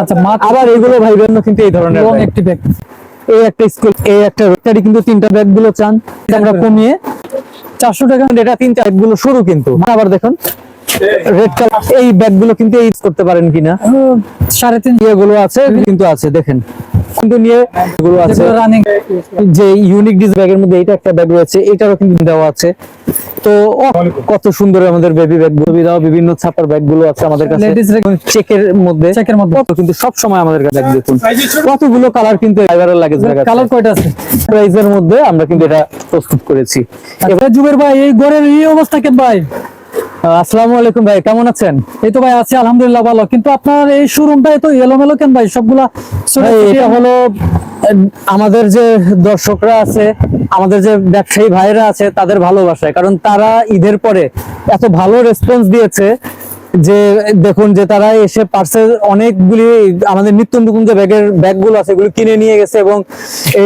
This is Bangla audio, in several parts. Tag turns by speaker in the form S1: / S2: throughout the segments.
S1: আচ্ছা
S2: আবার এগুলো ভাই বোন কিন্তু এই ধরনের
S1: একটি ব্যাগ
S2: এই একটা স্কুল এই একটা রোটারি কিন্তু তিনটা ব্যাগগুলো চান। আমরা কমিয়ে
S1: চারশো টাকা
S2: এটা তিন চারগুলো শুরু কিন্তু। আবার দেখুন। রেড কালার এই ব্যাগগুলো কিন্তু ইউজ করতে পারেন কিনা?
S1: সাড়ে তিন
S2: ইয়েগুলো আছে কিন্তু আছে দেখেন। কিন্তু নিয়ে এগুলো আছে।
S1: রানিং
S2: যে ইউনিক ডিজ ব্যাগের মধ্যে এইটা একটা ব্যাগ রয়েছে এটারও কিন্তু দেওয়া আছে। তো কত সুন্দর আমাদের বেবি ব্যাগগুলো। দেওয়া বিভিন্ন ছাপার ব্যাগগুলো আছে আমাদের কাছে। চেকের মধ্যে।
S1: চেকের মধ্যে।
S2: কিন্তু সব সময় আমাদের কাছে দেখুন। কতগুলো কালার কিন্তু লাগেজ
S1: কালার কয়টা আছে?
S2: প্রাইজের মধ্যে আমরা কিন্তু এটা প্রস্তুত করেছি।
S1: এবার যুগের ভাই এই গড়ের এই অবস্থা কেন ভাই?
S2: আসসালামু আলাইকুম ভাই কেমন আছেন?
S1: এই তো ভাই আছি আলহামদুলিল্লাহ ভালো। কিন্তু আপনার এই শোরুমটা এত এলোমেলো কেন ভাই? সবগুলা
S2: এটা হলো আমাদের যে দর্শকরা আছে আমাদের যে ব্যবসায়ী ভাইরা আছে তাদের ভালোবাসায়। কারণ তারা ঈদের পরে এত ভালো রেসপন্স দিয়েছে যে দেখুন যে তারা এসে পার্সেল অনেকগুলি আমাদের নিত্য নতুন যে ব্যাগের ব্যাগগুলো আছে, এগুলো কিনে নিয়ে গেছে এবং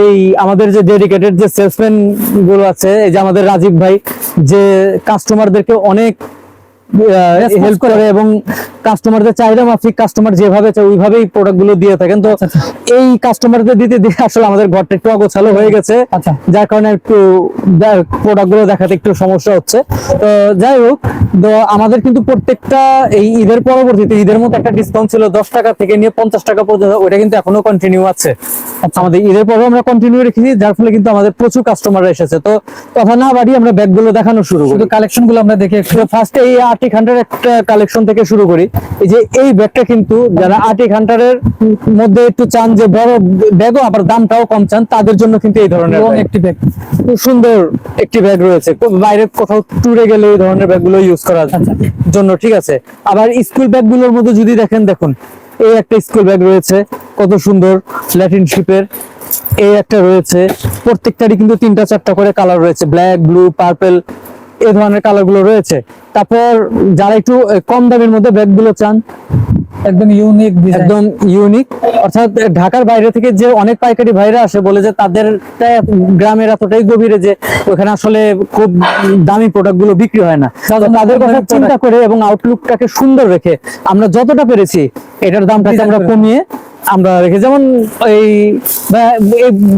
S2: এই আমাদের যে ডেডিকেটেড যে সেলসম্যানগুলো আছে, এই যে আমাদের রাজীব ভাই, যে কাস্টমারদেরকে অনেক হেল্প করে। এবং কাস্টমারদের চাহিদা মাফিক কাস্টমার যেভাবে চায় ওইভাবেই প্রোডাক্টগুলো দিয়ে থাকেন। তো
S1: আচ্ছা,
S2: এই কাস্টমারদের দিতে দিয়ে আসলে আমাদের ঘরটা একটু অগোছালো হয়ে গেছে
S1: আচ্ছা।
S2: যার কারণে একটু প্রোডাক্টগুলো দেখাতে একটু সমস্যা হচ্ছে। তো যাই হোক তো আমাদের কিন্তু প্রত্যেকটা এই ঈদের পরবর্তীতে ঈদের মতো একটা ডিসকাউন্ট ছিল দশ টাকা থেকে নিয়ে পঞ্চাশ টাকা পর্যন্ত ওটা কিন্তু এখনও কন্টিনিউ আছে।
S1: আচ্ছা।
S2: আমাদের ঈদের পরেও আমরা কন্টিনিউ রেখেছি যার ফলে কিন্তু আমাদের প্রচুর কাস্টমার এসেছে। তো কথা না বাড়িয়ে আমরা ব্যাগগুলো দেখানো শুরু করি।
S1: শুধু কালেকশনগুলো আমরা দেখে
S2: ফার্স্টে এই আর্টিক হান্টার একটা কালেকশন থেকে শুরু করি। এই যে এই ব্যাগটা কিন্তু যারা আর্টিক হান্টারের মধ্যে একটু চান যে বড় ব্যাগও আবার দামটাও কম চান তাদের জন্য কিন্তু এই ধরনের
S1: একটি ব্যাগ
S2: খুব সুন্দর একটি ব্যাগ রয়েছে। বাইরে কোথাও ট্যুরে গেলে এই ধরনের ব্যাগগুলো ইউজ করার জন্য ঠিক আছে? আবার স্কুল ব্যাগগুলোর মধ্যে যদি দেখেন দেখুন এই একটা স্কুল ব্যাগ রয়েছে কত সুন্দর ল্যাটিন শিপের এই একটা রয়েছে প্রত্যেকটারই কিন্তু তিনটা চারটা করে কালার রয়েছে ব্ল্যাক ব্লু পার্পল এই ধরনের কালারগুলো রয়েছে। তারপর যারা একটু কম দামের মধ্যে ব্যাগগুলো চান
S1: একদম ইউনিক
S2: একদম ইউনিক অর্থাৎ ঢাকার বাইরে থেকে যে অনেক পাইকারি ভাইরা আসে বলে যে তাদের গ্রামের এতটাই গভীরে যে ওখানে আসলে খুব দামি প্রোডাক্টগুলো বিক্রি হয় না। তাদের কথা চিন্তা করে এবং আউটলুকটাকে সুন্দর রেখে আমরা যতটা পেরেছি এটার দামটাকে আমরা কমিয়ে আমরা রেখে যেমন এই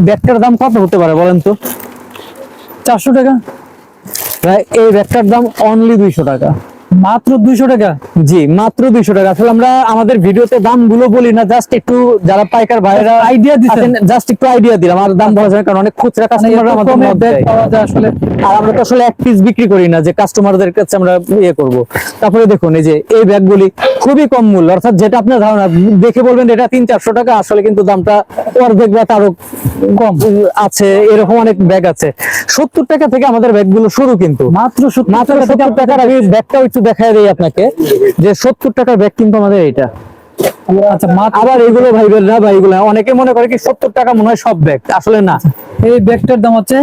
S2: ব্যাগটার দাম কত হতে পারে বলেন তো?
S1: চারশো টাকা।
S2: এই ব্যাগটার দাম অনলি দুইশো টাকা।
S1: মাত্র দুইশো টাকা?
S2: জি মাত্র দুইশো টাকা। আসলে আমরা আমাদের ভিডিওতে দামগুলো বলি না জাস্ট একটু যারা পাইকার ভাইরা
S1: আইডিয়া দিচ্ছেন
S2: জাস্ট একটু আইডিয়া দিলাম। আর দাম বলা যায় কারণ অনেক খুচরা
S1: মানে
S2: কাস্টমার আমাদের মত
S1: ব্যাগ
S2: দেয়।
S1: পাওয়া যায় আসলে।
S2: আর আমরা তো আসলে এক পিস বিক্রি করি না যে কাস্টমারদের কাছে আমরা ইয়ে করব। তারপরে দেখুন এই যে এই ব্যাগগুলি খুবই কম মূল্য। অর্থাৎ যেটা আপনার ধারণা দেখে বলবেন এটা তিন চারশো টাকা আসলে কিন্তু দামটা অর্ধেক বা তারও কম আছে এরকম অনেক ব্যাগ আছে। সত্তর টাকা থেকে আমাদের ব্যাগগুলো শুরু কিন্তু।
S1: মাত্র
S2: মাত্র সত্তর টাকার আমি ব্যাগটাও একটু দেখাই দিই আপনাকে যে সত্তর টাকার ব্যাগ কিন্তু আমাদের এইটা।
S1: আচ্ছা
S2: আবার এগুলো ভাইবেন না ভাই এগুলো অনেকে মনে করে কি সত্তর টাকা মনে হয় সব ব্যাগ আসলে না।
S1: এই ব্যাগটার দাম হচ্ছে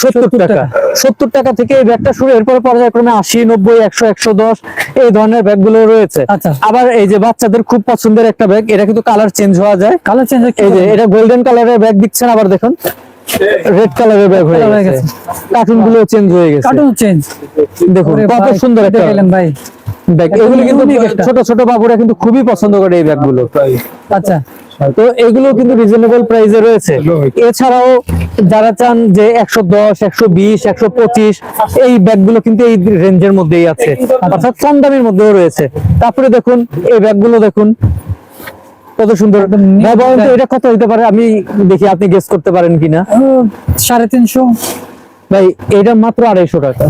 S2: সত্তর টাকা। সত্তর টাকা থেকে এই ব্যাগটা শুরু এরপরে পর্যায়ক্রমে আশি নব্বই একশো একশো দশ এই ধরনের ব্যাগগুলো রয়েছে।
S1: আচ্ছা।
S2: আবার এই যে বাচ্চাদের খুব পছন্দের একটা ব্যাগ এটা কিন্তু কালার চেঞ্জ হওয়া যায়।
S1: কালার চেঞ্জ
S2: এই যে এটা গোল্ডেন কালারের ব্যাগ দিচ্ছেন আবার দেখুন। রেড কালারের ব্যাগ হয়ে গেছে। কার্টুনগুলো চেঞ্জ হয়ে গেছে।
S1: কার্টুন চেঞ্জ
S2: দেখুন কত সুন্দর একটা
S1: ভাই।
S2: ব্যাগ এগুলো কিন্তু। ছোট ছোট বাবুরা কিন্তু খুবই পছন্দ করে এই ব্যাগগুলো
S1: আচ্ছা।
S2: তো এগুলো কিন্তু রিজনেবল প্রাইসে রয়েছে। এছাড়াও যারা চান যে একশো দশ একশো বিশ একশো পঁচিশ এই ব্যাগগুলো কিন্তু এই রেঞ্জের মধ্যেই আছে। অর্থাৎ কম দামের মধ্যেও রয়েছে। তারপরে দেখুন এই ব্যাগগুলো দেখুন। কত সুন্দর। এটা কত হতে পারে? আমি দেখি আপনি গেস করতে পারেন কিনা।
S1: সাড়ে তিনশো।
S2: ভাই এটা মাত্র আড়াইশো টাকা।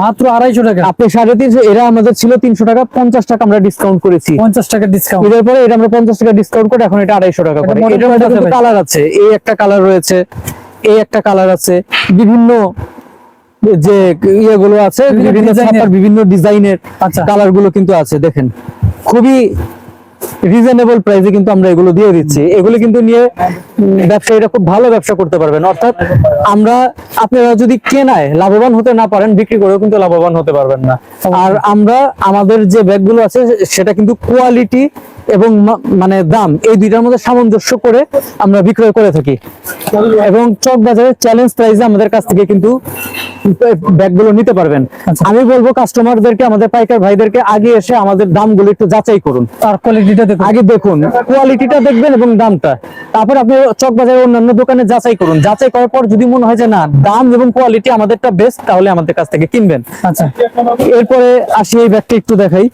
S1: মাত্র আড়াইশো টাকা?
S2: আপনি সাড়ে তিনশো এরা আমাদের ছিল তিনশো টাকা পঞ্চাশ টাকা আমরা ডিসকাউন্ট করেছি।
S1: পঞ্চাশ টাকা ডিসকাউন্ট
S2: ঈদের পরে এটা আমরা পঞ্চাশ টাকা ডিসকাউন্ট করে এখন এটা আড়াইশো টাকা করে। এটার? কালার আছে এই একটা কালার রয়েছে এই একটা কালার আছে। বিভিন্ন যে ইয়েগুলো আছে
S1: বিভিন্ন
S2: বিভিন্ন বিভিন্ন ডিজাইনের
S1: আচ্ছা।
S2: কালারগুলো কিন্তু আছে দেখেন। খুবই রিজনেবল প্রাইসে কিন্তু আমরা এগুলো দিয়ে দিচ্ছি। এগুলো কিন্তু নিয়ে ব্যবসায়ীরা খুব ভালো ব্যবসা করতে পারবেন। অর্থাৎ আমরা, আপনারা যদি কেনায় লাভবান হতে না পারেন, বিক্রি করেও কিন্তু লাভবান হতে পারবেন না। আর আমরা, আমাদের যে ব্যাগগুলো আছে, সেটা কিন্তু কোয়ালিটি এবং মানে দাম এই দুইটার মধ্যে সামঞ্জস্য করে আমরা বিক্রয় করে থাকি। এবং চক বাজারে চ্যালেঞ্জ প্রাইসে আমাদের কাছ থেকে কিন্তু ব্যাগগুলো নিতে পারবেন।
S1: আচ্ছা।
S2: আমি বলব কাস্টমারদেরকে আমাদের পাইকার ভাইদেরকে আগে এসে আমাদের দামগুলো একটু যাচাই করুন।
S1: আর কোয়ালিটিটা দেখুন।
S2: আগে দেখুন কোয়ালিটিটা দেখবেন এবং দামটা। তারপর আপনি চক বাজারে অন্যান্য দোকানে যাচাই করুন। যাচাই করার পর যদি মনে হয় যে না দাম এবং কোয়ালিটি আমাদেরটা বেস্ট তাহলে আমাদের কাছ থেকে কিনবেন।
S1: আচ্ছা।
S2: এরপরে আসি এই ব্যাগটা একটু দেখাই।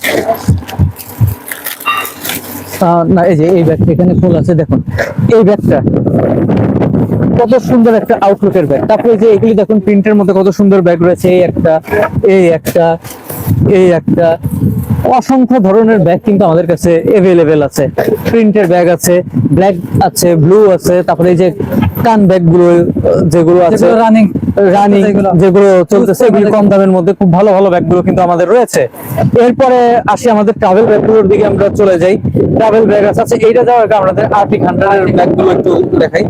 S2: না, এই যে, এই ব্যাগটা এখানে ফুল আছে, দেখুন। এই ব্যাগটা কত সুন্দর একটা আউটলুকের ব্যাগ তারপরে যে এগুলি দেখুন, প্রিন্টের মধ্যে কত সুন্দর ব্যাগ রয়েছে, এই একটা এই একটা এই একটা। অসংখ্য ধরনের ব্যাগ কিন্তু আমাদের কাছে এভেলেবেল আছে। প্রিন্টের ব্যাগ আছে ব্ল্যাক আছে ব্লু আছে, তারপরে এই যে কান ব্যাগগুলো যেগুলো আছে
S1: রানিং
S2: রানিং
S1: যেগুলো
S2: যেগুলো চলতেছে এগুলি কম দামের মধ্যে খুব ভালো ভালো ব্যাগগুলো কিন্তু আমাদের রয়েছে। এরপরে আসি আমাদের ট্রাভেল ব্যাগগুলোর দিকে আমরা চলে যাই। ট্রাভেল ব্যাগ আছে আচ্ছা, এইটা যাওয়ার আগে আমাদের আর্টিক হান্ড্রেড ব্যাগগুলো একটু দেখাই।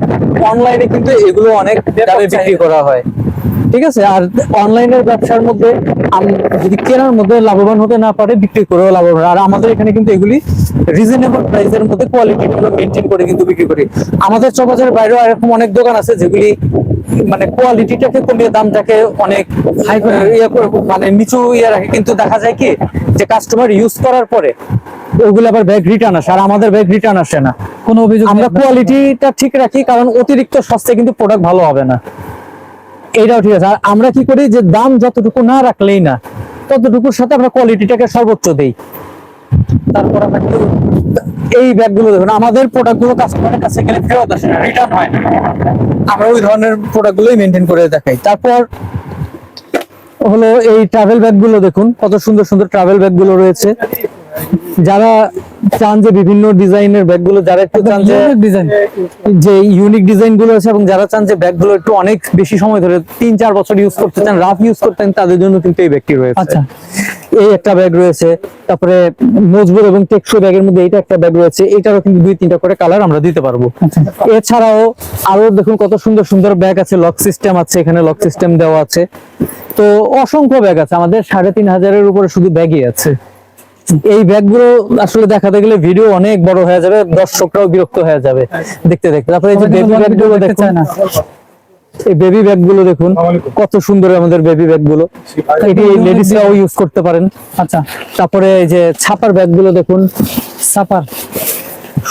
S2: অনলাইনে কিন্তু এগুলো অনেক দামে বিক্রি করা হয়। ঠিক আছে? আর অনলাইনের ব্যবসার মধ্যে যদি কেনার মধ্যে লাভবান হতে না পারে বিক্রি করেও লাভবান আর আমাদের এখানে কিন্তু এগুলি রিজনেবল প্রাইসের মধ্যে কোয়ালিটি আমরা মেনটেন করে কিন্তু বিক্রি করি। আমাদের চকবাজারের বাইরেও এরকম অনেক দোকান আছে যেগুলি মানে কোয়ালিটিটাকে কমিয়ে দামটাকে অনেক হাই করে ইয়ে করে মানে নিচু ইয়ে রাখে। কিন্তু দেখা যায় কি যে কাস্টমার ইউজ করার পরে ওগুলো আবার ব্যাগ রিটার্ন আসে আর আমাদের ব্যাগ রিটার্ন আসে না।
S1: কোনো অভিযোগ
S2: আমরা? কোয়ালিটিটা ঠিক রাখি কারণ অতিরিক্ত সস্তায় কিন্তু প্রোডাক্ট ভালো হবে না। এইটাও ঠিক আছে। আর আমরা কি করি যে দাম যতটুকু না রাখলেই না, ততটুকুর সাথে আমরা কোয়ালিটিটাকে সর্বোচ্চ দেই। তারপর আমরা এই ব্যাগগুলো দেখুন, আমাদের প্রোডাক্টগুলো কাস্টমারের কাছে গেলে ফেরত আসে না রিটার্ন হয় আমরা ওই ধরনের প্রোডাক্টগুলোই মেনটেন করে দেখাই। তারপর হলো এই ট্রাভেল ব্যাগগুলো দেখুন, কত সুন্দর সুন্দর ট্রাভেল ব্যাগগুলো রয়েছে। যারা চান যে বিভিন্ন ডিজাইনের ব্যাগগুলো যারা একটু চান যে
S1: ডিজাইন
S2: যে ইউনিক ডিজাইনগুলো আছে এবং যারা চান যে ব্যাগগুলো একটু অনেক বেশি সময় ধরে তিন চার বছর ইউজ করতে চান রাফ ইউজ করতে চান তাদের জন্য কিন্তু এই ব্যাগটি রয়েছে।
S1: আচ্ছা।
S2: এই একটা ব্যাগ রয়েছে তারপরে মজবুত এবং টেকসই ব্যাগের মধ্যে এইটা একটা ব্যাগ রয়েছে এটারও কিন্তু দুই তিনটা করে কালার আমরা দিতে পারব।
S1: আচ্ছা।
S2: এছাড়াও আরও দেখুন কত সুন্দর সুন্দর ব্যাগ আছে লক সিস্টেম আছে এখানে লক সিস্টেম দেওয়া আছে। তো অসংখ্য ব্যাগ আছে আমাদের সাড়ে তিন হাজারের উপরে শুধু ব্যাগই আছে। এই ব্যাগগুলো আসলে দেখাতে গেলে ভিডিও অনেক বড় হয়ে যাবে দর্শকরাও বিরক্ত হয়ে যাবে। দেখতে দেখতে। তারপরে এই যে বেবি ব্যাগগুলো
S1: দেখতে না।
S2: এই বেবি ব্যাগগুলো দেখুন কত সুন্দর আমাদের বেবি ব্যাগগুলো এটি লেডিসরাও ইউজ করতে পারেন।
S1: আচ্ছা।
S2: তারপরে এই যে ছাপার ব্যাগগুলো দেখুন।
S1: সাপার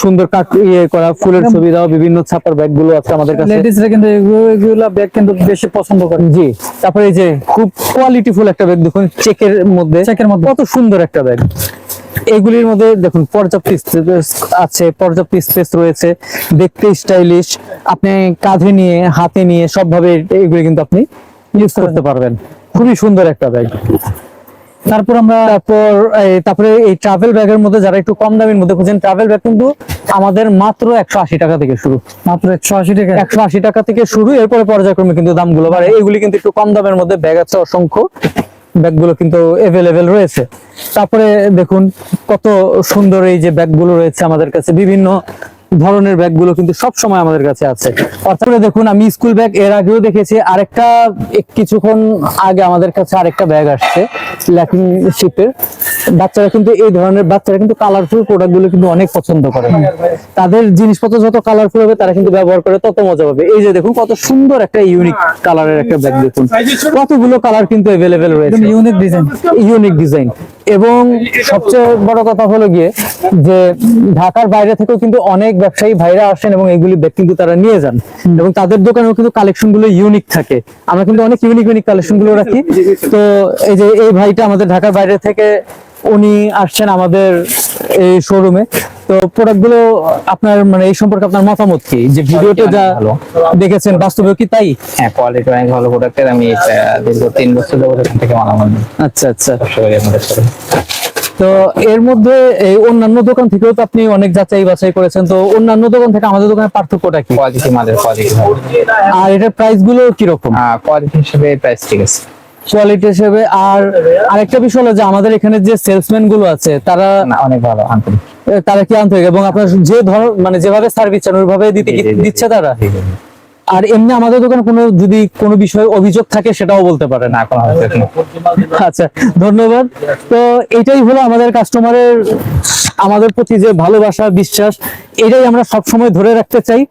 S2: সুন্দর কাট ইয়ে করা ফুলের ছবি দেওয়া বিভিন্ন ছাপার ব্যাগগুলো আছে আমাদের কাছে।
S1: লেডিসরা কিন্তু এগুলো ব্যাগ কিন্তু বেশি পছন্দ করে।
S2: জি তারপরে এই যে খুব কোয়ালিটিফুল একটা ব্যাগ দেখুন চেকের মধ্যে।
S1: চেকের মধ্যে।
S2: কত সুন্দর একটা ব্যাগ। এগুলির মধ্যে দেখুন পর্যাপ্ত স্পেস আছে পর্যাপ্ত স্পেস রয়েছে। দেখতে স্টাইলিশ আপনি কাঁধে নিয়ে হাতে নিয়ে সবভাবে এগুলি কিন্তু আপনি ইউজ করতে পারবেন। খুবই সুন্দর একটা ব্যাগ।
S1: তারপর আমরা
S2: তারপর তারপরে এই ট্রাভেল ব্যাগের মধ্যে যারা একটু কম দামের মধ্যে খুঁজেন ট্রাভেল ব্যাগ কিন্তু আমাদের মাত্র একশো আশি টাকা থেকে শুরু।
S1: মাত্র একশো আশি টাকা?
S2: একশো আশি টাকা থেকে শুরু এরপরে পর্যায়ক্রমে কিন্তু দামগুলো বাড়ে। এগুলি কিন্তু একটু কম দামের মধ্যে ব্যাগ আছে অসংখ্য ব্যাগগুলো কিন্তু এভেলেবেল রয়েছে। তারপরে দেখুন কত সুন্দর এই যে ব্যাগগুলো রয়েছে আমাদের কাছে। বিভিন্ন ধরনের ব্যাগগুলো কিন্তু সব সময় আমাদের কাছে আছে। অর্থাৎ দেখুন আমি স্কুল ব্যাগ এর আগেও দেখেছি আরেকটা কিছুক্ষণ আগে আমাদের কাছে আরেকটা ব্যাগ আসছে ল্যাকিং শিপের বাচ্চারা কিন্তু এই ধরনের বাচ্চারা কিন্তু কালারফুল প্রোডাক্টগুলো কিন্তু অনেক পছন্দ করে। তাদের জিনিসপত্র যত কালারফুল হবে তারা কিন্তু ব্যবহার করে তত মজা পাবে। এই যে দেখুন কত সুন্দর একটা ইউনিক কালারের একটা ব্যাগ দেখুন। কতগুলো কালার কিন্তু এভেলেবেল রয়েছে।
S1: ইউনিক ডিজাইন
S2: ইউনিক ডিজাইন এবং সবচেয়ে বড় কথা হলো গিয়ে যে ঢাকার বাইরে থেকেও কিন্তু অনেক ব্যবসায়ী ভাইরা আসেন এবং এইগুলি ব্যাগ কিন্তু তারা নিয়ে যান। এবং তাদের দোকানেও কিন্তু কালেকশনগুলো ইউনিক থাকে। আমরা কিন্তু অনেক ইউনিক ইউনিক কালেকশনগুলো রাখি। তো এই যে এই ভাইটা আমাদের ঢাকার বাইরে থেকে উনি আসছেন আমাদের এই শোরুমে তো প্রোডাক্টগুলো আপনার মানে এই সম্পর্কে আপনার মতামত কি? যে ভিডিওতে যা
S3: ভালো।
S2: দেখেছেন বাস্তবে কি তাই?
S3: হ্যাঁ কোয়ালিটি অনেক ভালো প্রোডাক্টের আমি দীর্ঘ তিন বছর এখান থেকে মালামাল।
S2: আচ্ছা আচ্ছা। তো এর মধ্যে এই অন্যান্য দোকান থেকেও তো আপনি অনেক যাচাই বাছাই করেছেন। তো অন্যান্য দোকান থেকে আমাদের দোকানের পার্থক্যটা কি?
S3: কোয়ালিটি মালের কোয়ালিটি
S2: আর এটার প্রাইসগুলো কীরকম?
S3: কোয়ালিটি হিসেবে প্রাইস ঠিক আছে।
S2: কোয়ালিটি হিসেবে আর আরেকটা বিষয় হলো যে আমাদের এখানে যে সেলসম্যানগুলো আছে তারা
S3: অনেক ভালো আন্তরিক।
S2: তারা কি আন্তরিক? এবং আপনার যে ধর মানে যেভাবে সার্ভিস চান ওইভাবে দিতে দিচ্ছে তারা। আর এমনি আমাদের দোকানে কোনো যদি কোনো বিষয়ে অভিযোগ থাকে, সেটাও বলতে পারেন
S3: না কোনো অভিযোগ
S2: আচ্ছা ধন্যবাদ। তো এটাই হলো আমাদের কাস্টমারের আমাদের প্রতি যে ভালোবাসা, বিশ্বাস, এটাই আমরা সবসময় ধরে রাখতে চাই।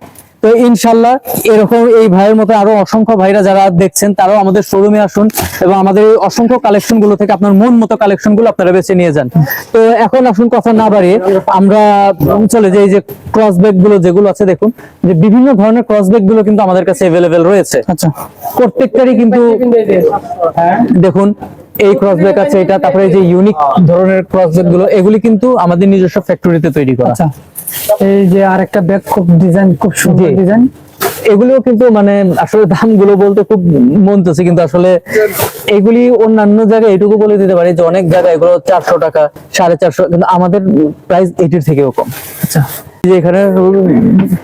S2: তো ইনশাল্লাহ এরকম এই ভাইয়ের মতো আরও অসংখ্য ভাইরা যারা দেখছেন তারাও আমাদের শোরুমে আসুন এবং আমাদের এই অসংখ্য কালেকশনগুলো থেকে আপনার মন মতো কালেকশনগুলো আপনারা বেছে নিয়ে যান। তো এখন আসুন কথা না বাড়িয়ে আমরা চলে যাই যে ক্রস ব্যাগগুলো যেগুলো আছে দেখুন যে বিভিন্ন ধরনের ক্রস ব্যাগগুলো কিন্তু আমাদের কাছে অ্যাভেলেবেল রয়েছে।
S1: আচ্ছা।
S2: প্রত্যেকটারই কিন্তু দেখুন এই ক্রসব্যাক আছে এটা তারপরে যে ইউনিক ধরনের ক্রসব্যাকগুলো এগুলি কিন্তু আমাদের নিজস্ব ফ্যাক্টরিতে তৈরি করা।
S1: আচ্ছা। এই যে আরেকটা ব্যাগ খুব ডিজাইন খুব সুন্দর ডিজাইন
S2: এগুলিও কিন্তু মানে আসলে দামগুলো বলতে খুব মন চাচ্ছে কিন্তু আসলে এগুলি অন্যান্য জায়গায় এটুকু বলে দিতে পারি যে অনেক জায়গায় এগুলো চারশো টাকা সাড়ে চারশো কিন্তু আমাদের প্রাইস এটির থেকেও কম।
S1: আচ্ছা।
S2: এখানে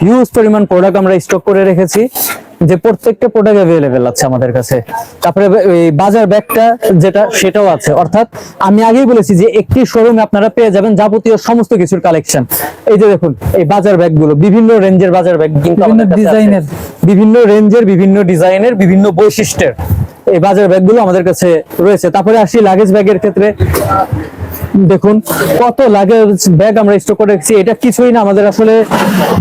S2: হিউজ পরিমাণ প্রোডাক্ট আমরা স্টক করে রেখেছি। যে প্রত্যেকটা প্রোডাক্ট অ্যাভেলেবেল আছে আমাদের কাছে। তারপরে এই বাজার ব্যাগটা যেটা সেটাও আছে। অর্থাৎ আমি আগেই বলেছি যে একটি শোরুমে আপনারা পেয়ে যাবেন যাবতীয় সমস্ত কিছুর কালেকশন এই যে দেখুন এই বাজার ব্যাগগুলো বিভিন্ন রেঞ্জের বাজার ব্যাগ কিন্তু আমাদের
S1: ডিজাইনের।
S2: বিভিন্ন রেঞ্জের বিভিন্ন ডিজাইনের বিভিন্ন বৈশিষ্ট্যের এই বাজার ব্যাগগুলো আমাদের কাছে রয়েছে। তারপরে আসি লাগেজ ব্যাগের ক্ষেত্রে। দেখুন কত লাগেজ ব্যাগ আমরা স্টক করে রেখেছি। এটা কিছুই না আমাদের আসলে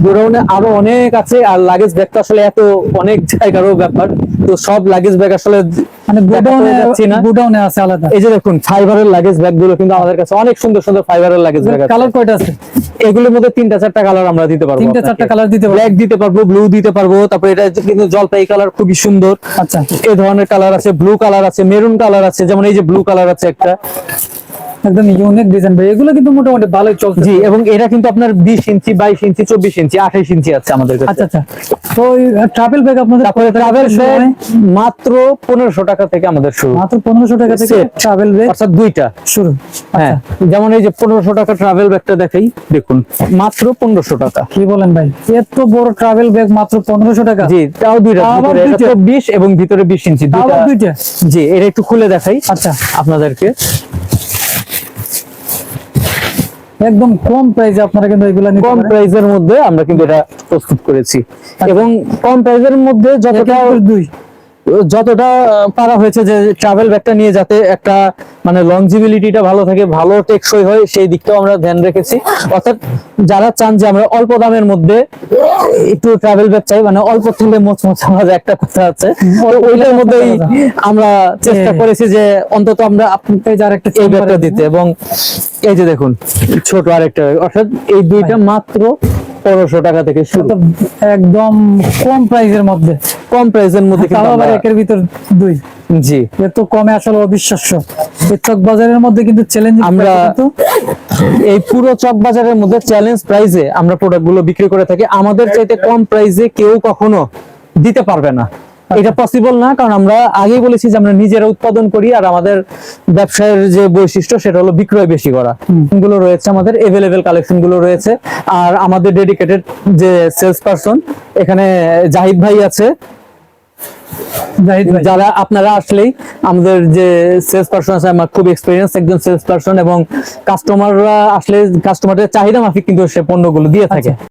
S2: গোডাউনে আরও অনেক আছে আর লাগেজ ব্যাগ তো আসলে এত অনেক জায়গারও ব্যাপার। তো সব লাগেজ ব্যাগ আসলে
S1: মানে
S2: দেখাতে
S1: গোডাউনে
S2: যাচ্ছি না।
S1: গোডাউনে আছে আলাদা।
S2: এই যে দেখুন ফাইবারের লাগেজ ব্যাগগুলো কিন্তু আমাদের কাছে অনেক সুন্দর সুন্দর ফাইবারের লাগেজ ব্যাগ
S1: কালার কয়টা আছে?
S2: এগুলোর মধ্যে তিনটা চারটা কালার আমরা দিতে পারব
S1: তিনটা চারটা কালার দিতে পারব।
S2: ব্ল্যাক দিতে পারব ব্লু দিতে পারব তারপরে এটা কিন্তু জলপাই কালার খুবই সুন্দর।
S1: আচ্ছা।
S2: এই ধরনের কালার আছে ব্লু কালার আছে মেরুন কালার আছে যেমন এই যে ব্লু কালার আছে একটা।
S1: একদম ইউনিক ডিজাইন ভাই এগুলো কিন্তু মোটামুটি ভালোই চলছে।
S2: জি এবং এটা কিন্তু আপনার বিশ ইঞ্চি বাইশ ইঞ্চি চব্বিশ ইঞ্চি আঠাইশ ইঞ্চি আছে আমাদের কাছে।
S1: আচ্ছা আচ্ছা। তো ট্রাভেল ব্যাগ আপনাদের
S2: তারপরে ট্রাভেল ব্যাগ মাত্র পনেরোশো টাকা থেকে আমাদের শুরু।
S1: মাত্র পনেরোশো টাকা থেকে ট্রাভেল ব্যাগ
S2: অর্থাৎ দুইটা।
S1: শুরু।
S2: হ্যাঁ
S1: আচ্ছা।
S2: যেমন এই যে পনেরোশো টাকা ট্রাভেল ব্যাগটা দেখাই দেখুন মাত্র পনেরোশো টাকা।
S1: কি বলেন ভাই? এত বড় ট্রাভেল ব্যাগ মাত্র পনেরোশো টাকা?
S2: জি তাও দুইটা ভিতরে এবং ভিতরে বিশ ইঞ্চি দুইটা।
S1: দুইটা?
S2: জি এটা একটু খুলে দেখাই
S1: আচ্ছা।
S2: আপনাদেরকে।
S1: একদম কম প্রাইসে আপনারা কিন্তু এগুলো
S2: কম প্রাইসের মধ্যে আমরা কিন্তু এটা প্রস্তুত করেছি। এবং কম প্রাইসের মধ্যে যতটা
S1: দুই।
S2: যতটা পারা হয়েছে যে ট্রাভেল ব্যাগটা নিয়ে যাতে একটা মানে লংজিবিলিটিটা ভালো থাকে ভালো টেকসই হয় সেই দিকটাও আমরা ধ্যান রেখেছি। অর্থাৎ যারা চান যে আমরা অল্প দামের মধ্যে একটু ট্রাভেল ব্যাগ চাই মানে অল্প তুলে মোচমোচা একটা কথা আছে। ওইটার মধ্যেই আমরা চেষ্টা
S1: হ্যাঁ।
S2: করেছি যে অন্তত আমরা আপ-
S1: এই যার একটা
S2: এই ব্যাগটা দিতে এবং এই যে দেখুন ছোট আরেকটা অর্থাৎ এই দুইটা মাত্র পনেরোশো টাকা থেকে শুরু।
S1: একদম কম প্রাইসের মধ্যে।
S2: কম প্রাইসের মধ্যে কিন্তু
S1: আবার একের ভিতর দুই।
S2: জি।
S1: এত কমে আসলে অবিশ্বাস্য। এই চক বাজারের মধ্যে কিন্তু চ্যালেঞ্জ
S2: আমরা এই পুরো চক বাজারের মধ্যে চ্যালেঞ্জ প্রাইসে আমরা প্রোডাক্টগুলো বিক্রি করে থাকি। আমাদের চাইতে কম প্রাইসে কেউ কখনো দিতে পারবে না। এটা পসিবল না কারণ আমরা আগেই বলেছি যে আমরা নিজেরা উৎপাদন করি আর আমাদের ব্যবসায়ের যে বৈশিষ্ট্য সেটা হলো বিক্রয় বেশি করা। গুলো রয়েছে আমাদের এভেলেবেল কালেকশনগুলো রয়েছে। আর আমাদের ডেডিকেটেড যে সেলস পারসন এখানে জাহিদ ভাই আছে। যারা আপনারা আসলেই আমাদের যে সেলস পার্সন আছে আমার খুব এক্সপিরিয়েন্স একজন সেলস পার্সন এবং কাস্টমাররা আসলে কাস্টমারের চাহিদা মাফিক কিন্তু সে পণ্যগুলো দিয়ে থাকে।